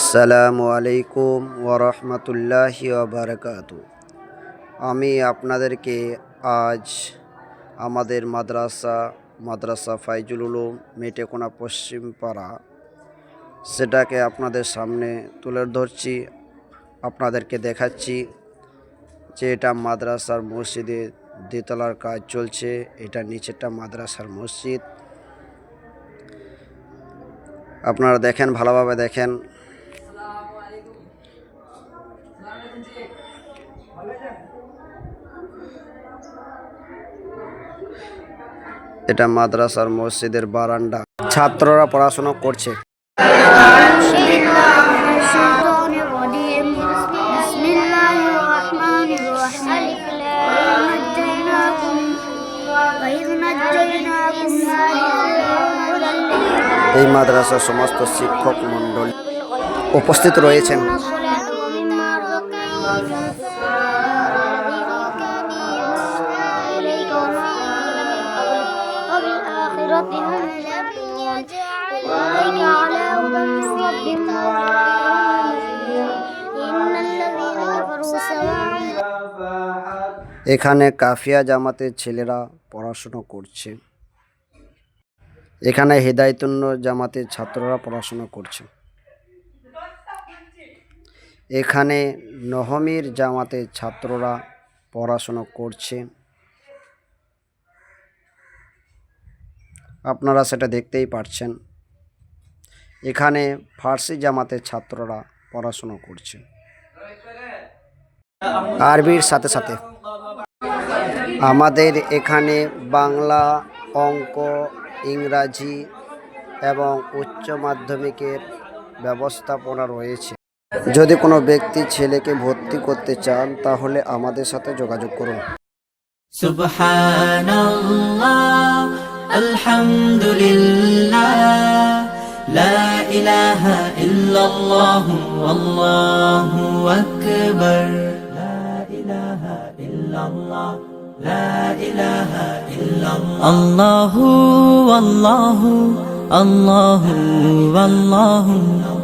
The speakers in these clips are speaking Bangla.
আসসালামু আলাইকুম ওরহমতুল্লাহি বারকাত আমি আপনাদেরকে আজ আমাদের মাদ্রাসা মাদ্রাসা ফাইজুল উলুম, মেটেকোনা পশ্চিম পাড়া সেটাকে আপনাদের সামনে তুলে ধরছি, আপনাদেরকে দেখাচ্ছি যে এটা মাদ্রাসার মসজিদে দ্বিতলার কাজ চলছে, এটা নিচেরটা মাদ্রাসার মসজিদ। আপনারা দেখেন, ভালোভাবে দেখেন। এটা মাদ্রাসার মসজিদের বারান্দা। ছাত্ররা পড়াশোনা করছে। এই মাদ্রাসার সমস্ত শিক্ষক মন্ডলী উপস্থিত রয়েছেন। এখানে কাফিয়া জামাতের ছেলেরা পড়াশুনো করছে। এখানে হেদায়তুন্ন জামাতের ছাত্ররা পড়াশুনো করছে। এখানে নহমির জামাতের ছাত্ররা পড়াশুনো করছে। আপনারা সেটা দেখতেই পারছেন। এখানে ফার্সি জামাতের ছাত্ররা পড়াশুনো করছে। আরবির সাথে সাথে। আমাদের এখানে বাংলা, অঙ্ক, ইংরাজি এবং উচ্চ মাধ্যমিকের ব্যবস্থাপনা রয়েছে। যদি কোনো ব্যক্তি ছেলেকে ভর্তি করতে চান, তাহলে আমাদের সাথে যোগাযোগ করুন। আল্লাহ আল্লাহ আল্লাহ আল্লাহ।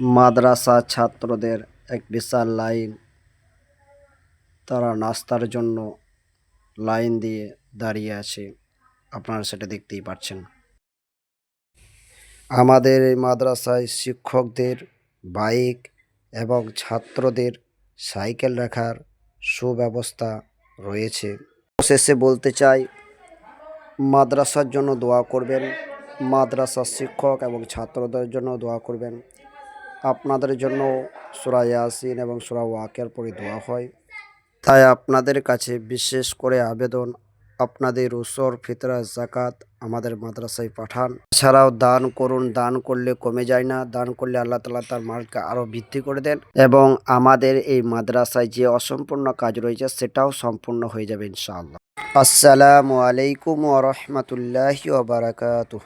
মাদ্রাসা ছাত্রদের এক বিশাল লাইন। তারা নাস্তার জন্য লাইন দিয়ে দাঁড়িয়ে আছে। আপনারা সেটা দেখতেই পাচ্ছেন। আমাদের এই মাদ্রাসায় শিক্ষকদের, বাইক এবং ছাত্রদের সাইকেল রাখার সুব্যবস্থা রয়েছে। শেষে বলতে চাই, মাদ্রাসার জন্য দোয়া করবেন, মাদ্রাসার শিক্ষক এবং ছাত্রদের জন্য দোয়া করবেন। আপনাদের জন্য সুরা ইয়াসিন এবং সুরা ওয়াকের পরে দোয়া হয়। তাই আপনাদের কাছে বিশেষ করে আবেদন, আপনাদের উসর ফিতরা জাকাত আমাদের মাদ্রাসায় পাঠান। এছাড়াও দান করুন, দান করলে কমে যায় না, দান করলে আল্লাহ তালা তার মালকে আরও বৃদ্ধি করে দেন এবং আমাদের এই মাদ্রাসায় যে অসম্পূর্ণ কাজ রয়েছে সেটাও সম্পূর্ণ হয়ে যাবে ইনশাআল্লাহ। আসসালামু আলাইকুম ওরহমতুল্লাহি ওবরাকাতুহ